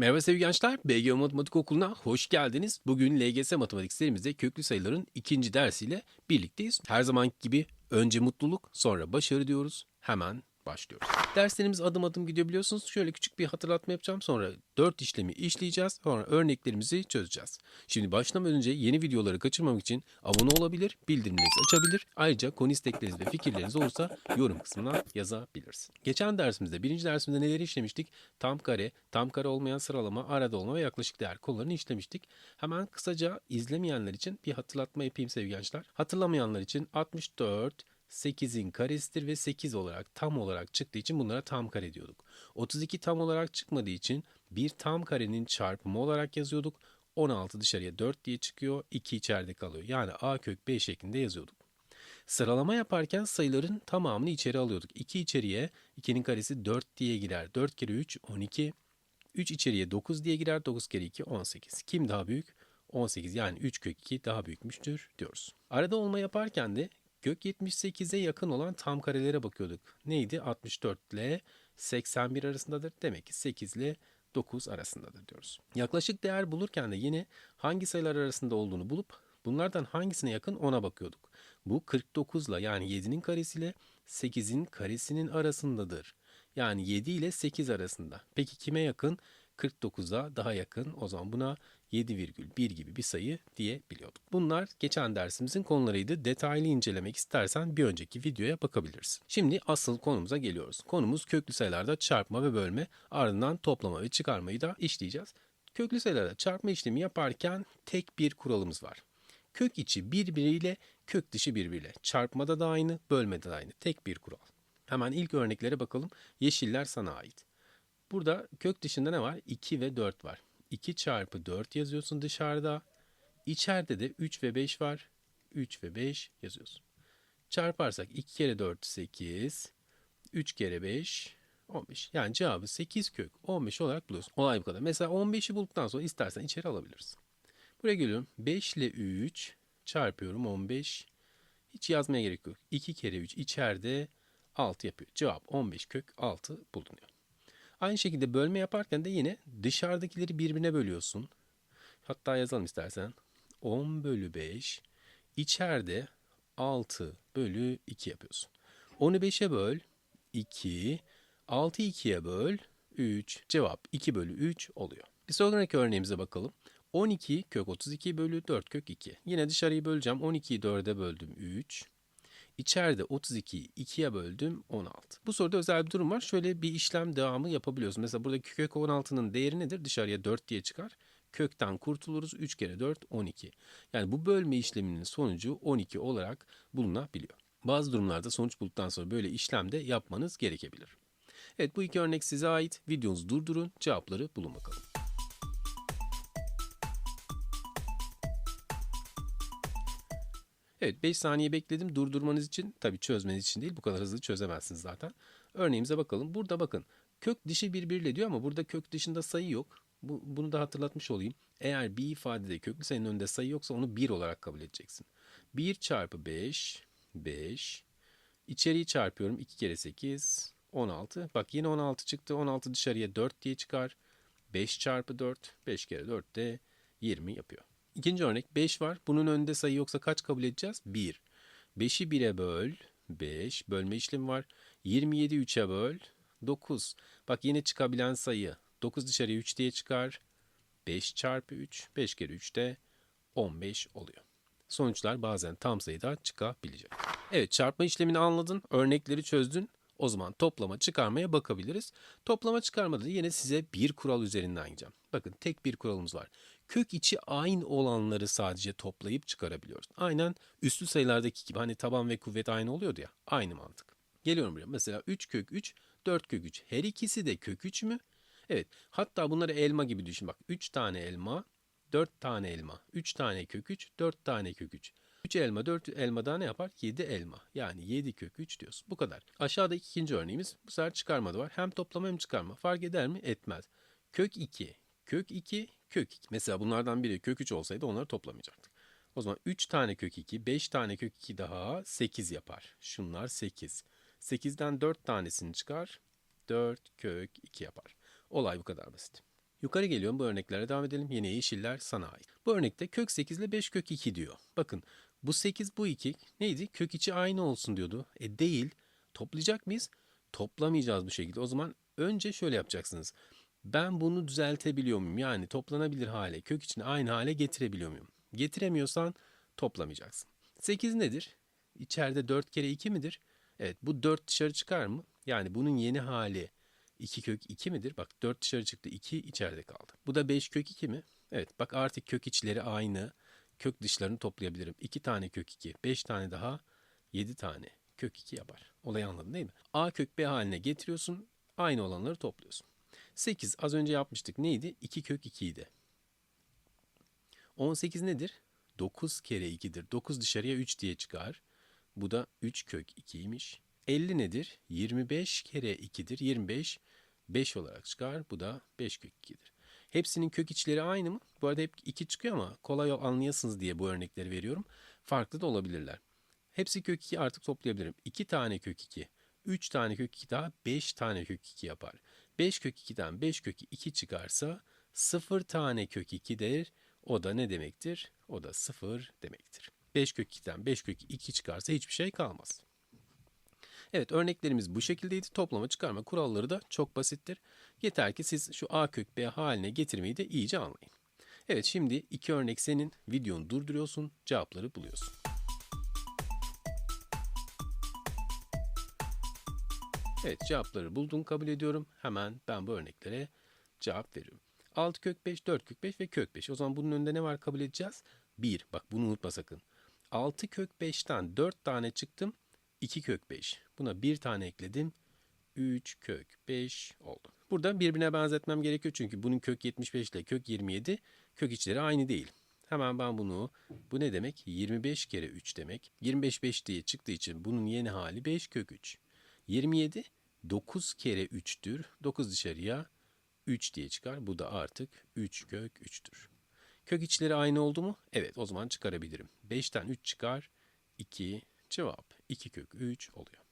Merhaba sevgili gençler, BGO Matematik Okulu'na hoş geldiniz. Bugün LGS Matematik serimizde köklü sayıların ikinci dersiyle birlikteyiz. Her zamanki gibi önce mutluluk, sonra başarı diyoruz. Hemen başlıyoruz. Derslerimiz adım adım gidiyor biliyorsunuz. Şöyle küçük bir hatırlatma yapacağım. Sonra 4 işlemi işleyeceğiz. Sonra örneklerimizi çözeceğiz. Şimdi başlamadan önce yeni videoları kaçırmamak için abone olabilir, bildirimlerinizi açabilir. Ayrıca konu istekleriniz ve fikirleriniz olursa yorum kısmına yazabilirsiniz. Geçen dersimizde, birinci dersimizde neleri işlemiştik? Tam kare, tam kare olmayan sıralama, arada olma ve yaklaşık değer konularını işlemiştik. Hemen kısaca izlemeyenler için bir hatırlatma yapayım sevgili gençler. Hatırlamayanlar için 64, 8'in karesidir ve 8 olarak tam olarak çıktığı için bunlara tam kare diyorduk. 32 tam olarak çıkmadığı için bir tam karenin çarpımı olarak yazıyorduk. 16 dışarıya 4 diye çıkıyor, 2 içeride kalıyor. Yani a kök b şeklinde yazıyorduk. Sıralama yaparken sayıların tamamını içeri alıyorduk. 2 içeriye 2'nin karesi 4 diye girer. 4 kere 3 12. 3 içeriye 9 diye girer. 9 kere 2 18. Kim daha büyük? 18 yani 3 kök 2 daha büyükmüştür diyoruz. Arada olma yaparken de Gök 78'e yakın olan tam karelere bakıyorduk. Neydi? 64 ile 81 arasındadır. Demek ki 8 ile 9 arasındadır diyoruz. Yaklaşık değer bulurken de yine hangi sayılar arasında olduğunu bulup bunlardan hangisine yakın ona bakıyorduk. Bu 49 ile yani 7'nin karesiyle 8'in karesinin arasındadır. Yani 7 ile 8 arasında. Peki kime yakın? 49'a daha yakın. O zaman buna 7,1 gibi bir sayı diyebiliyorduk. Bunlar geçen dersimizin konularıydı. Detaylı incelemek istersen bir önceki videoya bakabilirsin. Şimdi asıl konumuza geliyoruz. Konumuz köklü sayılarda çarpma ve bölme ardından toplama ve çıkarmayı da işleyeceğiz. Köklü sayılarda çarpma işlemi yaparken tek bir kuralımız var. Kök içi birbiriyle, kök dışı birbiriyle. Çarpmada da aynı, bölmede de aynı. Tek bir kural. Hemen ilk örneklere bakalım. Yeşiller sana ait. Burada kök dışında ne var? 2 ve 4 var. 2 çarpı 4 yazıyorsun dışarıda. İçeride de 3 ve 5 var. 3 ve 5 yazıyorsun. Çarparsak 2 kere 4 8. 3 kere 5 15. Yani cevabı 8 kök 15 olarak buluyorsun. Olay bu kadar. Mesela 15'i bulduktan sonra istersen içeri alabilirsin. Buraya geliyorum. 5 ile 3 çarpıyorum 15. Hiç yazmaya gerek yok. 2 kere 3 içeride 6 yapıyor. Cevap 15 kök 6 bulunuyor. Aynı şekilde bölme yaparken de yine dışarıdakileri birbirine bölüyorsun. Hatta yazalım istersen. 10 bölü 5 içeride 6 bölü 2 yapıyorsun. 10'u 5'e böl 2, 6'yı 2'ye böl 3. Cevap 2 bölü 3 oluyor. Bir sonraki örneğimize bakalım. 12 kök 32 bölü 4 kök 2. Yine dışarıyı böleceğim. 12'yi 4'e böldüm 3. İçeride 32'yi 2'ye böldüm 16. Bu soruda özel bir durum var. Şöyle bir işlem devamı yapabiliyoruz. Mesela burada kök 16'nın değeri nedir? Dışarıya 4 diye çıkar. Kökten kurtuluruz. 3 kere 4 12. Yani bu bölme işleminin sonucu 12 olarak bulunabiliyor. Bazı durumlarda sonuç bulduktan sonra böyle işlem de yapmanız gerekebilir. Evet bu iki örnek size ait. Videonuzu durdurun. Cevapları bulun bakalım. Evet 5 saniye bekledim durdurmanız için. Tabii çözmeniz için değil bu kadar hızlı çözemezsiniz zaten. Örneğimize bakalım. Burada bakın kök dışı birbiriyle diyor ama burada kök dışında sayı yok. Bu, bunu da hatırlatmış olayım. Eğer bir ifadede köklü sayının önünde sayı yoksa onu 1 olarak kabul edeceksin. 1 çarpı 5, 5. İçeriği çarpıyorum 2 kere 8, 16. Bak yine 16 çıktı. 16 dışarıya 4 diye çıkar. 5 çarpı 4, 5 kere 4 de 20 yapıyor. İkinci örnek 5 var. Bunun önünde sayı yoksa kaç kabul edeceğiz? 1. 5'i 1'e böl. 5. Bölme işlemi var. 27 3'e böl. 9. Bak yine çıkabilen sayı. 9 dışarıya 3 diye çıkar. 5 çarpı 3. 5 kere 3 de 15 oluyor. Sonuçlar bazen tam sayıda çıkabilecek. Evet çarpma işlemini anladın. Örnekleri çözdün. O zaman toplama çıkarmaya bakabiliriz. Toplama çıkarmada da yine size bir kural üzerinden gideceğim. Bakın tek bir kuralımız var. Kök içi aynı olanları sadece toplayıp çıkarabiliyoruz. Aynen üslü sayılardaki gibi hani taban ve kuvvet aynı oluyordu ya. Aynı mantık. Geliyorum buraya. Mesela 3 kök 3, 4 kök 3. Her ikisi de kök 3 mü? Evet. Hatta bunları elma gibi düşün. Bak 3 tane elma, 4 tane elma, 3 tane kök 3, 4 tane kök 3. 3 elma 4 elma daha ne yapar? 7 elma. Yani 7 kök 3 diyorsun. Bu kadar. Aşağıda ikinci örneğimiz bu sefer çıkarma da var. Hem toplama hem çıkarma. Fark eder mi? Etmez. Kök 2, kök 2, kök 2. Mesela bunlardan biri kök 3 olsaydı onları toplamayacaktık. O zaman 3 tane kök 2, 5 tane kök 2 daha 8 yapar. Şunlar 8. 8'den 4 tanesini çıkar. 4 kök 2 yapar. Olay bu kadar basit. Yukarı geliyorum bu örneklere devam edelim. Yine yeşiller sana ait. Bu örnekte kök 8 ile 5 kök 2 diyor. Bakın bu 8 bu 2 neydi? Kök içi aynı olsun diyordu. E değil. Toplayacak mıyız? Toplamayacağız bu şekilde. O zaman önce şöyle yapacaksınız. Ben bunu düzeltebiliyor muyum? Yani toplanabilir hale, kök içini aynı hale getirebiliyor muyum? Getiremiyorsan toplamayacaksın. 8 nedir? İçeride 4 kere 2 midir? Evet bu 4 dışarı çıkar mı? Yani bunun yeni hali 2 kök 2 midir? Bak 4 dışarı çıktı 2 içeride kaldı. Bu da 5 kök 2 mi? Evet bak artık kök içleri aynı. Kök dışlarını toplayabilirim. 2 tane kök 2, 5 tane daha 7 tane kök 2 yapar. Olayı anladın değil mi? A kök B haline getiriyorsun. Aynı olanları topluyorsun. 8 az önce yapmıştık. Neydi? 2 kök 2 idi. 18 nedir? 9 kere 2'dir. 9 dışarıya 3 diye çıkar. Bu da 3 kök 2'ymiş. 50 nedir? 25 kere 2'dir. 25 5 olarak çıkar. Bu da 5 kök 2'dir. Hepsinin kök içleri aynı mı? Bu arada hep 2 çıkıyor ama kolay anlayasınız diye bu örnekleri veriyorum. Farklı da olabilirler. Hepsi kök 2 artık toplayabilirim. 2 tane kök 2. 3 tane kök 2 daha 5 tane kök 2 yapar. 5 kök 2'den 5 kök 2 çıkarsa 0 tane kök 2'dir. O da ne demektir? O da 0 demektir. 5 kök 2'den 5 kök 2 çıkarsa hiçbir şey kalmaz. Evet örneklerimiz bu şekildeydi. Toplama çıkarma kuralları da çok basittir. Yeter ki siz şu a kök b haline getirmeyi de iyice anlayın. Evet şimdi iki örnek senin. Videonu durduruyorsun, cevapları buluyorsun. Evet cevapları buldun kabul ediyorum. Hemen ben bu örneklere cevap veriyorum. 6 kök 5, 4 kök 5 ve kök 5. O zaman bunun önünde ne var kabul edeceğiz? 1. Bak bunu unutma sakın. 6 kök 5'ten 4 tane çıktım. 2 kök 5. Buna 1 tane ekledim. 3 kök 5 oldu. Burada birbirine benzetmem gerekiyor çünkü bunun kök 75 ile kök 27 kök içleri aynı değil. Hemen ben bunu, bu ne demek? 25 kere 3 demek. 25 5 diye çıktığı için bunun yeni hali 5 kök 3. 27 9 kere 3'tür. 9 dışarıya 3 diye çıkar. Bu da artık 3 kök 3'tür. Kök içleri aynı oldu mu? Evet o zaman çıkarabilirim. 5'ten 3 çıkar. 2 cevap 2 kök 3 oluyor.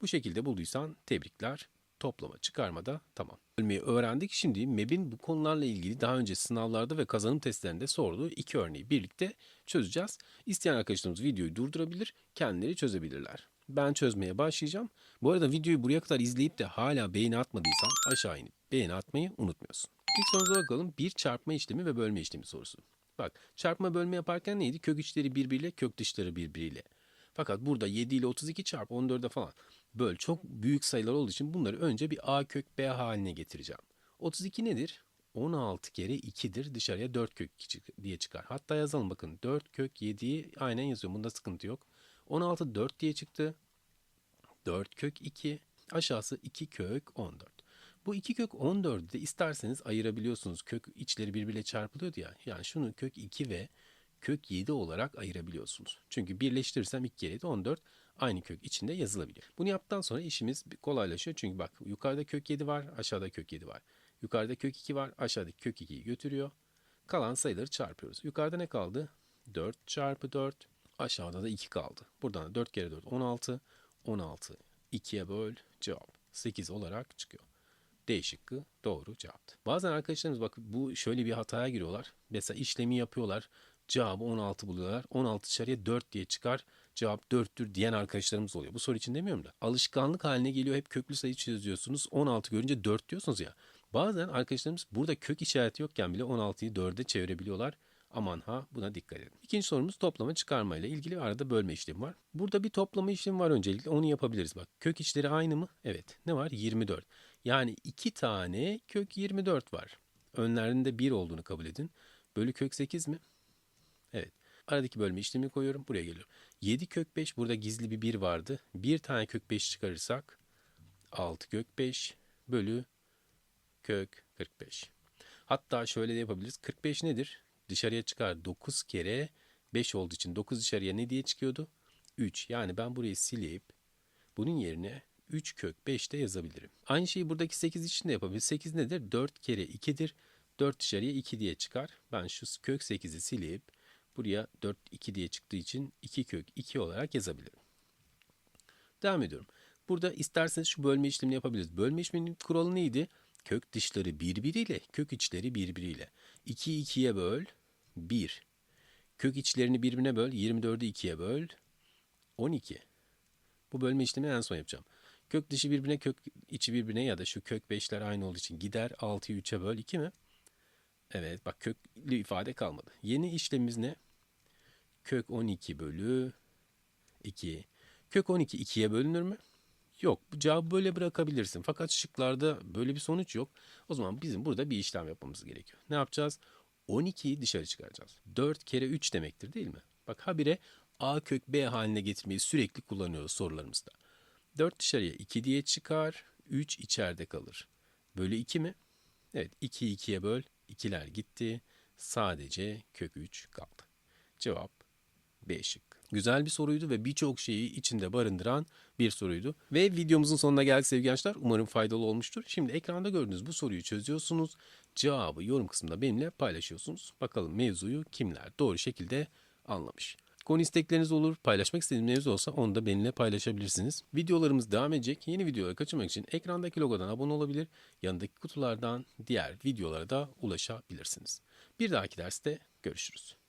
Bu şekilde bulduysan tebrikler. Toplama çıkarmada tamam. Bölmeyi öğrendik. Şimdi MEB'in bu konularla ilgili daha önce sınavlarda ve kazanım testlerinde sorduğu iki örneği birlikte çözeceğiz. İsteyen arkadaşlarımız videoyu durdurabilir, kendileri çözebilirler. Ben çözmeye başlayacağım. Bu arada videoyu buraya kadar izleyip de hala beğeni atmadıysan aşağı inip beğeni atmayı unutmuyorsun. İlk sorumuza bakalım. Bir çarpma işlemi ve bölme işlemi sorusu. Bak çarpma bölme yaparken neydi? Kök içleri birbiriyle, kök dışları birbiriyle. Fakat burada 7 ile 32 çarp 14'e falan böl çok büyük sayılar olduğu için bunları önce bir a kök b haline getireceğim. 32 nedir? 16 kere 2'dir. Dışarıya 4 kök 2 diye çıkar. Hatta yazalım bakın. 4 kök 7'yi aynen yazıyorum. Bunda sıkıntı yok. 16 4 diye çıktı. 4 kök 2. Aşağısı 2 kök 14. Bu 2 kök 14'ü de isterseniz ayırabiliyorsunuz. Kök içleri birbiriyle çarpılıyordu ya. Yani şunu kök 2 ve kök 7 olarak ayırabiliyorsunuz. Çünkü birleştirirsem 2 kere 7 14 aynı kök içinde yazılabilir. Bunu yaptıktan sonra işimiz kolaylaşıyor. Çünkü bak yukarıda kök 7 var, aşağıda kök 7 var. Yukarıda kök 2 var, aşağıdaki kök 2'yi götürüyor. Kalan sayıları çarpıyoruz. Yukarıda ne kaldı? 4 çarpı 4. Aşağıda da 2 kaldı. Buradan da 4 kere 4 16. 16 2'ye böl cevap 8 olarak çıkıyor. D şıkkı doğru cevaptı. Bazen arkadaşlarımız bak bu şöyle bir hataya giriyorlar. Mesela işlemi yapıyorlar. Cevabı 16 buluyorlar. 16 dışarıya 4 diye çıkar. Cevap 4'tür diyen arkadaşlarımız oluyor. Bu soru için demiyorum da. Alışkanlık haline geliyor. Hep köklü sayı çözüyorsunuz. 16 görünce 4 diyorsunuz ya. Bazen arkadaşlarımız burada kök işareti yokken bile 16'yı 4'e çevirebiliyorlar. Aman ha buna dikkat edin. İkinci sorumuz toplama çıkarma ile ilgili arada bölme işlemi var. Burada bir toplama işlemi var öncelikle onu yapabiliriz. Bak kök içleri aynı mı? Evet. Ne var? 24. Yani iki tane kök 24 var. Önlerinde 1 olduğunu kabul edin. Bölü kök 8 mi? Evet. Aradaki bölme işlemi koyuyorum. Buraya geliyorum. 7 kök 5 burada gizli bir 1 vardı. Bir tane kök 5 çıkarırsak 6 kök 5 bölü kök 45. Hatta şöyle de yapabiliriz. 45 nedir? Dışarıya çıkar 9 kere 5 olduğu için 9 dışarıya ne diye çıkıyordu? 3. Yani ben burayı silip bunun yerine 3 kök 5 de yazabilirim. Aynı şeyi buradaki 8 için de yapabiliriz. 8 nedir? 4 kere 2'dir. 4 dışarıya 2 diye çıkar. Ben şu kök 8'i silip buraya 4 2 diye çıktığı için 2 kök 2 olarak yazabilirim. Devam ediyorum. Burada isterseniz şu bölme işlemini yapabiliriz. Bölme işleminin kuralı neydi? Kök dışları birbiriyle, kök içleri birbiriyle. 2'yi 2'ye böl, 1. Kök içlerini birbirine böl, 24'ü 2'ye böl, 12. Bu bölme işlemi en son yapacağım. Kök dışı birbirine, kök içi birbirine ya da şu kök 5'ler aynı olduğu için gider. 6'yı 3'e böl, 2 mi? Evet, bak köklü ifade kalmadı. Yeni işlemimiz ne? Kök 12 bölü 2. Kök 12 2'ye bölünür mü? Yok. Bu cevabı böyle bırakabilirsin. Fakat şıklarda böyle bir sonuç yok. O zaman bizim burada bir işlem yapmamız gerekiyor. Ne yapacağız? 12'yi dışarı çıkaracağız. 4 kere 3 demektir değil mi? Bak habire a kök b haline getirmeyi sürekli kullanıyoruz sorularımızda. 4 dışarıya 2 diye çıkar. 3 içeride kalır. Bölü 2 mi? Evet 2'yi 2'ye böl. 2'ler gitti. Sadece kök 3 kaldı. Cevap B şık. Güzel bir soruydu ve birçok şeyi içinde barındıran bir soruydu. Ve videomuzun sonuna geldik sevgili gençler. Umarım faydalı olmuştur. Şimdi ekranda gördüğünüz bu soruyu çözüyorsunuz. Cevabı yorum kısmında benimle paylaşıyorsunuz. Bakalım mevzuyu kimler doğru şekilde anlamış. Konu istekleriniz olur, paylaşmak istediğiniz mevzu olsa onu da benimle paylaşabilirsiniz. Videolarımız devam edecek. Yeni videoları kaçırmak için ekrandaki logodan abone olabilir, yanındaki kutulardan diğer videolara da ulaşabilirsiniz. Bir dahaki derste görüşürüz.